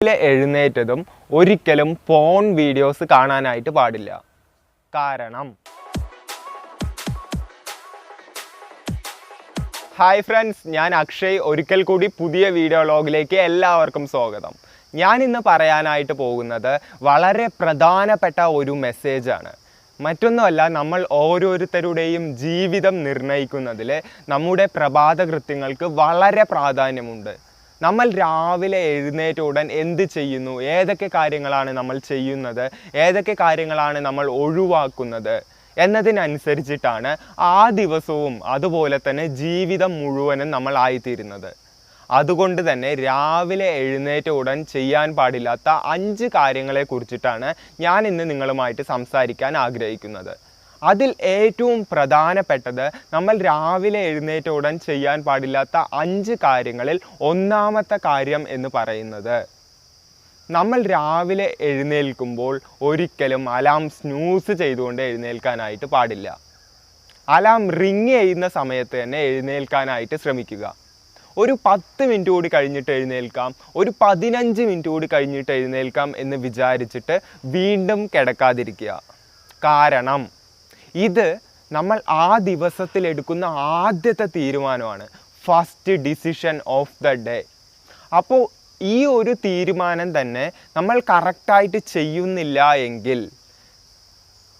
രാവിലെ എഴുന്നേറ്റതും ഒരിക്കലും ഫോൺ വീഡിയോസ് കാണാനായിട്ട് പാടില്ല. കാരണം. ഹായ് ഫ്രണ്ട്സ് ഞാൻ അക്ഷയ്. ഒരിക്കൽ കൂടി പുതിയ വീഡിയോ ലോഗിലേക്ക് എല്ലാവർക്കും സ്വാഗതം. ഞാൻ ഇന്ന് പറയാനായിട്ട് പോകുന്നത് വളരെ പ്രധാനപ്പെട്ട ഒരു മെസ്സേജാണ് മറ്റൊന്നുമല്ല നമ്മൾ ഓരോരുത്തരുടെയും ജീവിതം നിർണയിക്കുന്നതിൽ നമ്മുടെ പ്രഭാത കൃത്യങ്ങൾക്ക് വളരെ പ്രാധാന്യമുണ്ട്. നമ്മൾ രാവിലെ എഴുന്നേറ്റ ഉടൻ എന്ത് ചെയ്യുന്നു? ഏതൊക്കെ കാര്യങ്ങളാണ് നമ്മൾ ചെയ്യുന്നത്? ഏതൊക്കെ കാര്യങ്ങളാണ് നമ്മൾ ഒഴിവാക്കുന്നത്? എന്നതിനനുസരിച്ചിട്ടാണ് ആ ദിവസവും അതുപോലെ തന്നെ ജീവിതം മുഴുവനും നമ്മൾ ആയിത്തീരുന്നത്. അതുകൊണ്ട് തന്നെ രാവിലെ എഴുന്നേറ്റ ഉടൻ ചെയ്യാൻ പാടില്ലാത്ത അഞ്ച് കാര്യങ്ങളെ കുറിച്ചിട്ടാണ് ഞാൻ ഇന്ന് നിങ്ങളുമായിട്ട് സംസാരിക്കാൻ ആഗ്രഹിക്കുന്നത്. അതിൽ ഏറ്റവും പ്രധാനപ്പെട്ടത് നമ്മൾ രാവിലെ എഴുന്നേറ്റ ഉടൻ ചെയ്യാൻ പാടില്ലാത്ത അഞ്ച് കാര്യങ്ങളിൽ ഒന്നാമത്തെ കാര്യം എന്ന് പറയുന്നത്. നമ്മൾ രാവിലെ എഴുന്നേൽക്കുമ്പോൾ ഒരിക്കലും അലാം സ്നൂസ് ചെയ്തുകൊണ്ട് എഴുന്നേൽക്കാനായിട്ട് പാടില്ല. അലാം റിങ് ചെയ്യുന്ന സമയത്ത് തന്നെ എഴുന്നേൽക്കാനായിട്ട് ശ്രമിക്കുക. ഒരു പത്ത് മിനിറ്റ് കൂടി കഴിഞ്ഞിട്ട് എഴുന്നേൽക്കാം ഒരു പതിനഞ്ച് മിനിറ്റ് കൂടി കഴിഞ്ഞിട്ട് എഴുന്നേൽക്കാം എന്ന് വിചാരിച്ചിട്ട് വീണ്ടും കിടക്കാതിരിക്കുക. കാരണം ഇത് നമ്മൾ ആ ദിവസത്തിൽ എടുക്കുന്ന ആദ്യത്തെ തീരുമാനമാണ്. First decision of the day അപ്പോൾ ഈ ഒരു തീരുമാനം തന്നെ നമ്മൾ കറക്റ്റായിട്ട് ചെയ്യുന്നില്ല എങ്കിൽ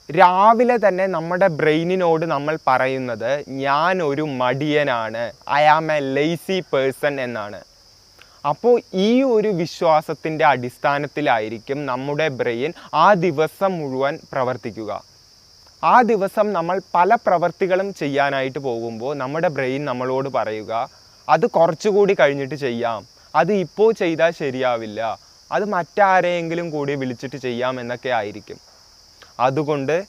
രാവിലെ തന്നെ നമ്മുടെ ബ്രെയിനിനോട് നമ്മൾ പറയുന്നത് ഞാൻ ഒരു മടിയനാണ്. I am a lazy person എന്നാണ്. അപ്പോൾ ഈ ഒരു വിശ്വാസത്തിന്റെ അടിസ്ഥാനത്തിലായിരിക്കും നമ്മുടെ ബ്രെയിൻ ആ ദിവസം മുഴുവൻ പ്രവർത്തിക്കുക. ആ ദിവസം നമ്മൾ പല പ്രവർത്തികളും ചെയ്യാനായിട്ട് പോകുമ്പോൾ നമ്മുടെ ബ്രെയിൻ നമ്മളോട് പറയുക അത് കുറച്ചുകൂടി കഴിഞ്ഞിട്ട് ചെയ്യാം. അത് ഇപ്പോൾ ചെയ്താൽ ശരിയാവില്ല. അത് മറ്റാരെയെങ്കിലും കൂടി വിളിച്ചിട്ട് ചെയ്യാം എന്നൊക്കെ ആയിരിക്കും. അതുകൊണ്ട്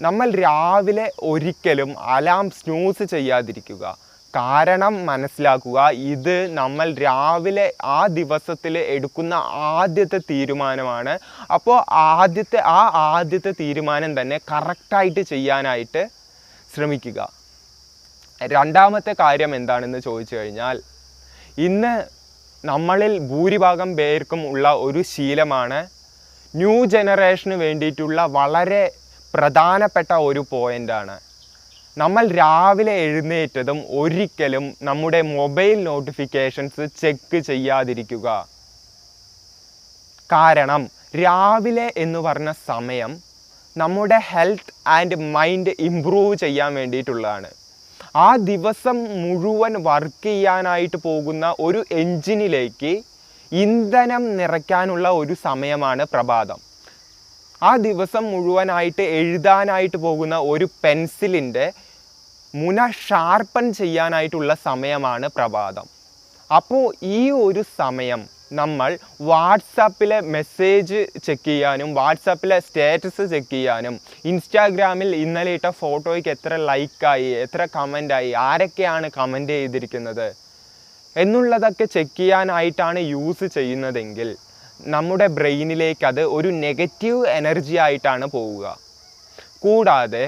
നമ്മൾ രാവിലെ ഒരിക്കലും അലാം സ്നൂസ് ചെയ്യാതിരിക്കുക. കാരണം മനസ്സിലാക്കുക. ഇത് നമ്മൾ രാവിലെ ആ ദിവസത്തിൽ എടുക്കുന്ന ആദ്യത്തെ തീരുമാനമാണ്. അപ്പോൾ ആദ്യത്തെ ആ ആദ്യത്തെ തീരുമാനം തന്നെ കറക്റ്റായിട്ട് ചെയ്യാനായിട്ട് ശ്രമിക്കുക. രണ്ടാമത്തെ കാര്യം എന്താണെന്ന് ചോദിച്ചു കഴിഞ്ഞാൽ ഇന്ന് നമ്മളിൽ ഭൂരിഭാഗം പേർക്കും ഉള്ള ഒരു ശീലമാണ് ന്യൂ ജനറേഷന് വേണ്ടിയിട്ടുള്ള വളരെ പ്രധാനപ്പെട്ട ഒരു പോയിന്റാണ് നമ്മൾ രാവിലെ എഴുന്നേറ്റതും ഒരിക്കലും നമ്മുടെ മൊബൈൽ നോട്ടിഫിക്കേഷൻസ് ചെക്ക് ചെയ്യാതിരിക്കുക. കാരണം രാവിലെ എന്ന് പറഞ്ഞ സമയം നമ്മുടെ ഹെൽത്ത് ആൻഡ് മൈൻഡ് ഇമ്പ്രൂവ് ചെയ്യാൻ വേണ്ടിയിട്ടുള്ളതാണ്. ആ ദിവസം മുഴുവൻ വർക്ക് ചെയ്യാനായിട്ട് പോകുന്ന ഒരു എൻജിനിലേക്ക് ഇന്ധനം നിറയ്ക്കാനുള്ള ഒരു സമയമാണ് പ്രഭാതം. ആ ദിവസം മുഴുവനായിട്ട് എഴുതാനായിട്ട് പോകുന്ന ഒരു പെൻസിലിന്റെ മുന ഷാർപ്പൺ ചെയ്യാനായിട്ടുള്ള സമയമാണ് പ്രഭാതം. അപ്പോൾ ഈ ഒരു സമയം നമ്മൾ വാട്സാപ്പിലെ മെസ്സേജ് ചെക്ക് ചെയ്യാനും വാട്സാപ്പിലെ സ്റ്റാറ്റസ് ചെക്ക് ചെയ്യാനും ഇൻസ്റ്റാഗ്രാമിൽ ഇന്നലെ ഇട്ട ഫോട്ടോയ്ക്ക് എത്ര ലൈക്കായി എത്ര കമന്റായി ആരൊക്കെയാണ് കമന്റ് ചെയ്തിരിക്കുന്നത് എന്നുള്ളതൊക്കെ ചെക്ക് ചെയ്യാനായിട്ടാണ് യൂസ് ചെയ്യുന്നതെങ്കിൽ നമ്മുടെ ബ്രെയിനിലേക്ക് അത് ഒരു നെഗറ്റീവ് എനർജി ആയിട്ടാണ് പോവുക. കൂടാതെ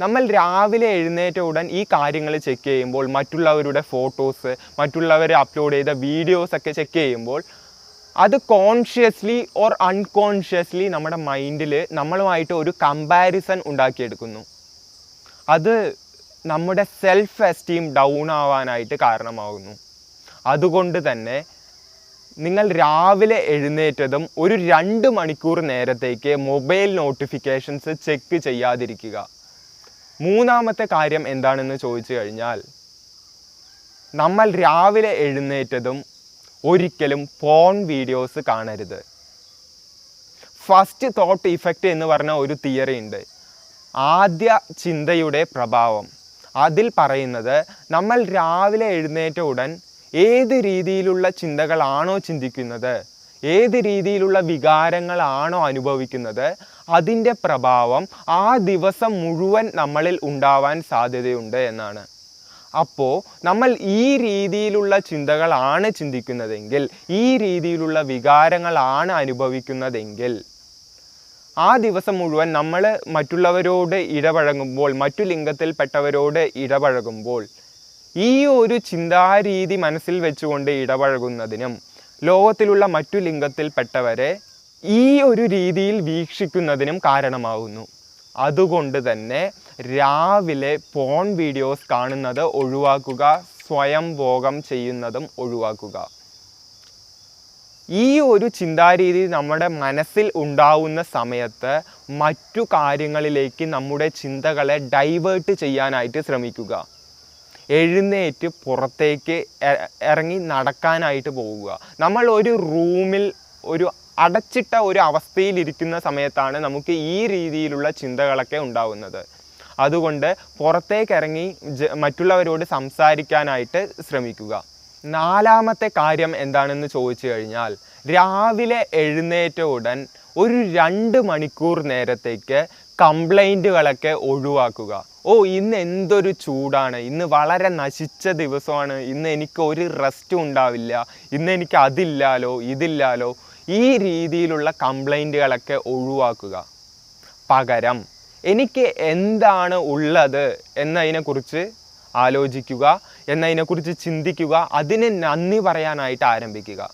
നമ്മൾ രാവിലെ എഴുന്നേറ്റ ഉടൻ ഈ കാര്യങ്ങൾ ചെക്ക് ചെയ്യുമ്പോൾ മറ്റുള്ളവരുടെ ഫോട്ടോസ് മറ്റുള്ളവർ അപ്ലോഡ് ചെയ്ത വീഡിയോസ് ഒക്കെ ചെക്ക് ചെയ്യുമ്പോൾ അത് കോൺഷ്യസ്ലി ഓർ അൺകോൺഷ്യസ്ലി നമ്മുടെ മൈൻഡിൽ നമ്മളുമായിട്ട് ഒരു കമ്പാരിസൺ ഉണ്ടാക്കിയെടുക്കുന്നു. അത് നമ്മുടെ സെൽഫ് എസ്റ്റീം ഡൗൺ ആവാനായിട്ട് കാരണമാകുന്നു അതുകൊണ്ട് തന്നെ നിങ്ങൾ രാവിലെ എഴുന്നേറ്റതും ഒരു രണ്ട് മണിക്കൂർ നേരത്തേക്ക് മൊബൈൽ നോട്ടിഫിക്കേഷൻസ് ചെക്ക് ചെയ്യാതിരിക്കുക. മൂന്നാമത്തെ കാര്യം എന്താണെന്ന് ചോദിച്ചു കഴിഞ്ഞാൽ നമ്മൾ രാവിലെ എഴുന്നേറ്റതും ഒരിക്കലും ഫോൺ വീഡിയോസ് കാണരുത്. ഫസ്റ്റ് തോട്ട് ഇഫക്റ്റ് എന്ന് പറഞ്ഞ ഒരു തിയറി ഉണ്ട്. ആദ്യ ചിന്തയുടെ പ്രഭാവം. അതിൽ പറയുന്നത് നമ്മൾ രാവിലെ എഴുന്നേറ്റ ഉടൻ ഏത് രീതിയിലുള്ള ചിന്തകളാണോ ചിന്തിക്കുന്നത്? ഏത് രീതിയിലുള്ള വികാരങ്ങളാണോ അനുഭവിക്കുന്നത്? അതിന്റെ പ്രഭാവം ആ ദിവസം മുഴുവൻ നമ്മളിൽ ഉണ്ടാവാൻ സാധ്യതയുണ്ട് എന്നാണ്. അപ്പോൾ നമ്മൾ ഈ രീതിയിലുള്ള ചിന്തകളാണ് ചിന്തിക്കുന്നതെങ്കിൽ ഈ രീതിയിലുള്ള വികാരങ്ങളാണ് അനുഭവിക്കുന്നതെങ്കിൽ ആ ദിവസം മുഴുവൻ നമ്മൾ മറ്റുള്ളവരോട് ഇടപഴകുമ്പോൾ മറ്റു ലിംഗത്തിൽപ്പെട്ടവരോട് ഇടപഴകുമ്പോൾ ഈ ഒരു ചിന്താരീതി മനസ്സിൽ വെച്ചുകൊണ്ട് ഇടപഴകുന്നതിനും ലോകത്തിലുള്ള മറ്റു ലിംഗത്തിൽപ്പെട്ടവരെ ഈ ഒരു രീതിയിൽ വീക്ഷിക്കുന്നതിനും കാരണമാകുന്നു അതുകൊണ്ട് തന്നെ രാവിലെ പോൺ വീഡിയോസ് കാണുന്നത് ഒഴിവാക്കുക സ്വയം ഭോഗം ചെയ്യുന്നതും ഒഴിവാക്കുക. ഈ ഒരു ചിന്താരീതി നമ്മുടെ മനസ്സിൽ ഉണ്ടാവുന്ന സമയത്ത് മറ്റു കാര്യങ്ങളിലേക്ക് നമ്മുടെ ചിന്തകളെ ഡൈവേർട്ട് ചെയ്യാനായിട്ട് ശ്രമിക്കുക. എഴുന്നേറ്റ് പുറത്തേക്ക് ഇറങ്ങി നടക്കാനായിട്ട് പോവുക നമ്മൾ ഒരു റൂമിൽ ഒരു അടച്ചിട്ട ഒരു അവസ്ഥയിലിരിക്കുന്ന സമയത്താണ് നമുക്ക് ഈ രീതിയിലുള്ള ചിന്തകളൊക്കെ ഉണ്ടാവുന്നത്. അതുകൊണ്ട് പുറത്തേക്ക് ഇറങ്ങി മറ്റുള്ളവരോട് സംസാരിക്കാനായിട്ട് ശ്രമിക്കുക. നാലാമത്തെ കാര്യം എന്താണെന്ന് ചോദിച്ചു കഴിഞ്ഞാൽ രാവിലെ എഴുന്നേറ്റ ഉടൻ ഒരു രണ്ട് മണിക്കൂർ നേരത്തേക്ക് കംപ്ലൈന്റുകളൊക്കെ ഒഴിവാക്കുക. ഓ ഇന്ന് എന്തൊരു ചൂടാണ്. ഇന്ന് വളരെ നശിച്ച ദിവസമാണ്. ഇന്ന് എനിക്ക് ഒരു റെസ്റ്റും ഉണ്ടാവില്ല. ഇന്ന് എനിക്ക് അതില്ലാലോ ഇതില്ലാലോ. ഈ രീതിയിലുള്ള കംപ്ലൈന്റുകളൊക്കെ ഒഴിവാക്കുക. പകരം എനിക്ക് എന്താണ് ഉള്ളത് എന്നതിനെക്കുറിച്ച് ആലോചിക്കുക എന്നതിനെക്കുറിച്ച് ചിന്തിക്കുക അതിന് നന്ദി പറയാനായിട്ട് ആരംഭിക്കുക.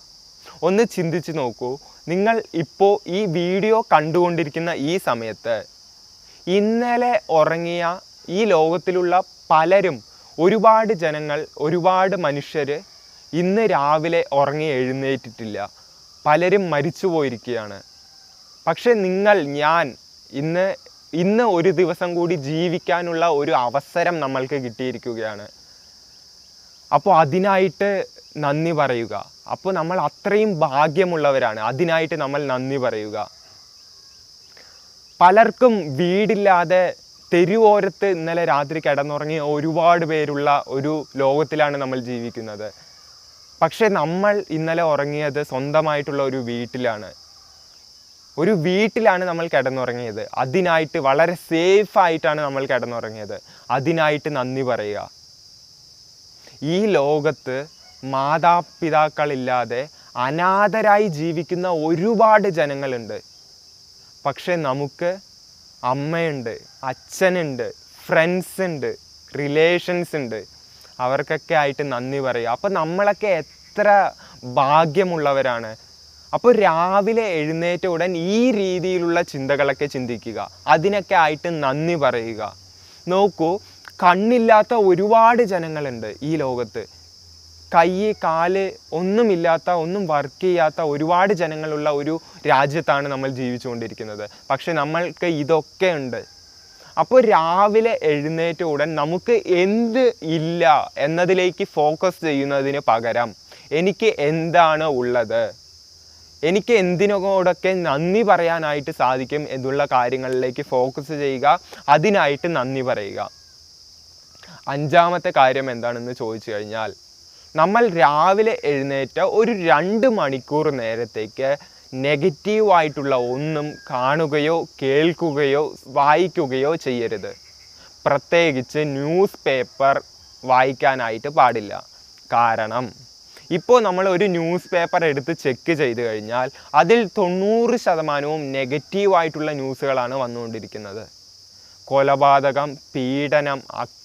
ഒന്ന് ചിന്തിച്ച് നോക്കൂ. നിങ്ങൾ ഇപ്പോൾ ഈ വീഡിയോ കണ്ടുകൊണ്ടിരിക്കുന്ന ഈ സമയത്ത് ഇന്നലെ ഉറങ്ങിയ ഈ ലോകത്തിലുള്ള പലരും ഒരുപാട് ജനങ്ങൾ ഒരുപാട് മനുഷ്യർ ഇന്ന് രാവിലെ ഉറങ്ങി എഴുന്നേറ്റിട്ടില്ല. പലരും മരിച്ചു പോയിരിക്കുകയാണ്. പക്ഷേ നിങ്ങൾ ഞാൻ ഇന്ന് ഇന്ന് ഒരു ദിവസം കൂടി ജീവിക്കാനുള്ള ഒരു അവസരം നമ്മൾക്ക് കിട്ടിയിരിക്കുകയാണ്. അപ്പോൾ അതിനായിട്ട് നന്ദി പറയുക. അപ്പോൾ നമ്മൾ അത്രയും ഭാഗ്യമുള്ളവരാണ്. അതിനായിട്ട് നമ്മൾ നന്ദി പറയുക. പലർക്കും വീടില്ലാതെ തെരുവോരത്ത് ഇന്നലെ രാത്രി കിടന്നുറങ്ങി ഒരുപാട് പേരുള്ള ഒരു ലോകത്തിലാണ് നമ്മൾ ജീവിക്കുന്നത്. പക്ഷേ നമ്മൾ ഇന്നലെ ഉറങ്ങിയത് സ്വന്തമായിട്ടുള്ള ഒരു വീട്ടിലാണ്. ഒരു വീട്ടിലാണ് നമ്മൾ കിടന്നുറങ്ങിയത്. അതിനായിട്ട് വളരെ സേഫ് ആയിട്ടാണ് നമ്മൾ കിടന്നുറങ്ങിയത്. അതിനായിട്ട് നന്ദി പറയുക. ഈ ലോകത്ത് മാതാപിതാക്കളില്ലാതെ അനാഥരായി ജീവിക്കുന്ന ഒരുപാട് ജനങ്ങളുണ്ട്. പക്ഷെ നമുക്ക് അമ്മയുണ്ട് അച്ഛനുണ്ട് ഫ്രണ്ട്സ് ഉണ്ട് റിലേഷൻസ് ഉണ്ട്. അവർക്കൊക്കെ ആയിട്ട് നന്ദി പറയുക അപ്പോൾ നമ്മളൊക്കെ എത്ര ഭാഗ്യമുള്ളവരാണ്. അപ്പോൾ രാവിലെ എഴുന്നേറ്റ ഉടൻ ഈ രീതിയിലുള്ള ചിന്തകളൊക്കെ ചിന്തിക്കുക. അതിനൊക്കെ ആയിട്ട് നന്ദി പറയുക. നോക്കൂ കണ്ണില്ലാത്ത ഒരുപാട് ജനങ്ങളുണ്ട് ഈ ലോകത്ത്. കൈ കാൽ ഒന്നുമില്ലാത്ത ഒന്നും വർക്ക് ചെയ്യാത്ത ഒരുപാട് ജനങ്ങളുള്ള ഒരു രാജ്യത്താണ് നമ്മൾ ജീവിച്ചുകൊണ്ടിരിക്കുന്നത്. പക്ഷെ നമ്മൾക്ക് ഇതൊക്കെ ഉണ്ട്. അപ്പോൾ രാവിലെ എഴുന്നേറ്റ ഉടൻ നമുക്ക് എന്ത് ഇല്ല എന്നതിലേക്ക് ഫോക്കസ് ചെയ്യുന്നതിന് പകരം എനിക്ക് എന്താണ് ഉള്ളത്? എനിക്ക് എന്തിനോടൊക്കെ നന്ദി പറയാനായിട്ട് സാധിക്കും എന്നുള്ള കാര്യങ്ങളിലേക്ക് ഫോക്കസ് ചെയ്യുക അതിനായിട്ട് നന്ദി പറയുക. അഞ്ചാമത്തെ കാര്യം എന്താണെന്ന് ചോദിച്ചു കഴിഞ്ഞാൽ നമ്മൾ രാവിലെ എഴുന്നേറ്റ ഒരു രണ്ട് മണിക്കൂർ നേരത്തേക്ക് നെഗറ്റീവായിട്ടുള്ള ഒന്നും കാണുകയോ കേൾക്കുകയോ വായിക്കുകയോ ചെയ്യരുത്. പ്രത്യേകിച്ച് ന്യൂസ് പേപ്പർ വായിക്കാനായിട്ട് പാടില്ല. കാരണം ഇപ്പോൾ നമ്മൾ ഒരു ന്യൂസ് പേപ്പർ എടുത്ത് ചെക്ക് ചെയ്ത് കഴിഞ്ഞാൽ അതിൽ തൊണ്ണൂറ് ശതമാനവും നെഗറ്റീവായിട്ടുള്ള ന്യൂസുകളാണ് വന്നുകൊണ്ടിരിക്കുന്നത്. കൊലപാതകം പീഡനം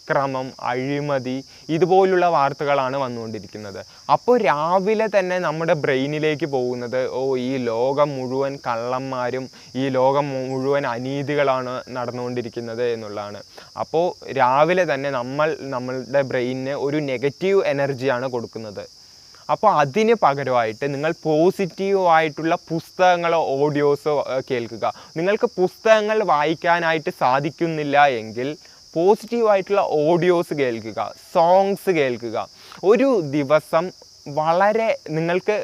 അക്രമം അഴിമതി ഇതുപോലുള്ള വാർത്തകളാണ് വന്നുകൊണ്ടിരിക്കുന്നത്. അപ്പോൾ രാവിലെ തന്നെ നമ്മുടെ ബ്രെയിനിലേക്ക് പോകുന്നത് ഓ ഈ ലോകം മുഴുവൻ കള്ളന്മാരും ഈ ലോകം മുഴുവൻ അനീതികളാണ് നടന്നുകൊണ്ടിരിക്കുന്നത് എന്നുള്ളതാണ്. അപ്പോൾ രാവിലെ തന്നെ നമ്മൾ നമ്മളുടെ ബ്രെയിനിന് ഒരു നെഗറ്റീവ് എനർജിയാണ് കൊടുക്കുന്നത്. അപ്പോൾ അതിന് പകരമായിട്ട് നിങ്ങൾ പോസിറ്റീവായിട്ടുള്ള പുസ്തകങ്ങളോ ഓഡിയോസോ കേൾക്കുക. നിങ്ങൾക്ക് പുസ്തകങ്ങൾ വായിക്കാനായിട്ട് സാധിക്കുന്നില്ല എങ്കിൽ പോസിറ്റീവായിട്ടുള്ള ഓഡിയോസ് കേൾക്കുക സോങ്സ് കേൾക്കുക. ഒരു ദിവസം വളരെ നിങ്ങൾക്ക്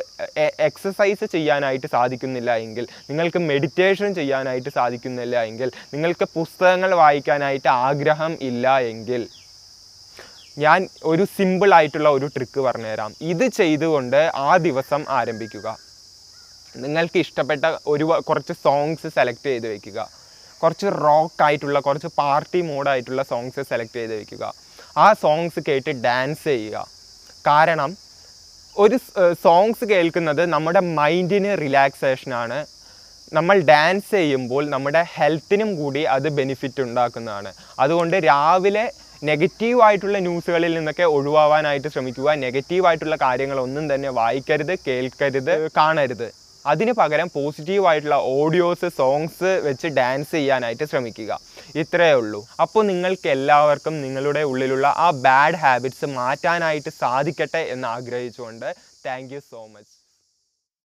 എക്സസൈസ് ചെയ്യാനായിട്ട് സാധിക്കുന്നില്ല എങ്കിൽ നിങ്ങൾക്ക് മെഡിറ്റേഷൻ ചെയ്യാനായിട്ട് സാധിക്കുന്നില്ല എങ്കിൽ നിങ്ങൾക്ക് പുസ്തകങ്ങൾ വായിക്കാനായിട്ട് ആഗ്രഹം ഇല്ല എങ്കിൽ ഞാൻ ഒരു സിമ്പിളായിട്ടുള്ള ഒരു ട്രിക്ക് പറഞ്ഞുതരാം. ഇത് ചെയ്തുകൊണ്ട് ആ ദിവസം ആരംഭിക്കുക. നിങ്ങൾക്ക് ഇഷ്ടപ്പെട്ട ഒരു കുറച്ച് സോങ്സ് സെലക്ട് ചെയ്ത് വെക്കുക. കുറച്ച് റോക്ക് ആയിട്ടുള്ള കുറച്ച് പാർട്ടി മോഡായിട്ടുള്ള സോങ്സ് സെലക്ട് ചെയ്ത് വെക്കുക. ആ സോങ്സ് കേട്ട് ഡാൻസ് ചെയ്യുക. കാരണം ഒരു സോങ്സ് കേൾക്കുന്നത് നമ്മുടെ മൈൻഡിന് റിലാക്സേഷനാണ് നമ്മൾ ഡാൻസ് ചെയ്യുമ്പോൾ നമ്മുടെ ഹെൽത്തിനും കൂടി അത് ബെനിഫിറ്റ് ഉണ്ടാക്കുന്നതാണ്. അതുകൊണ്ട് രാവിലെ നെഗറ്റീവായിട്ടുള്ള ന്യൂസുകളിൽ നിന്നൊക്കെ ഒഴിവാവാനായിട്ട് ശ്രമിക്കുക. നെഗറ്റീവായിട്ടുള്ള കാര്യങ്ങളൊന്നും തന്നെ വായിക്കരുത് കേൾക്കരുത് കാണരുത്. അതിന് പകരം പോസിറ്റീവായിട്ടുള്ള ഓഡിയോസ് സോങ്സ് വെച്ച് ഡാൻസ് ചെയ്യാനായിട്ട് ശ്രമിക്കുക. ഇത്രയേ ഉള്ളൂ. അപ്പോൾ നിങ്ങൾക്ക് എല്ലാവർക്കും നിങ്ങളുടെ ഉള്ളിലുള്ള ആ ബാഡ് ഹാബിറ്റ്സ് മാറ്റാനായിട്ട് സാധിക്കട്ടെ എന്ന് ആഗ്രഹിച്ചുകൊണ്ട് താങ്ക് സോ മച്ച്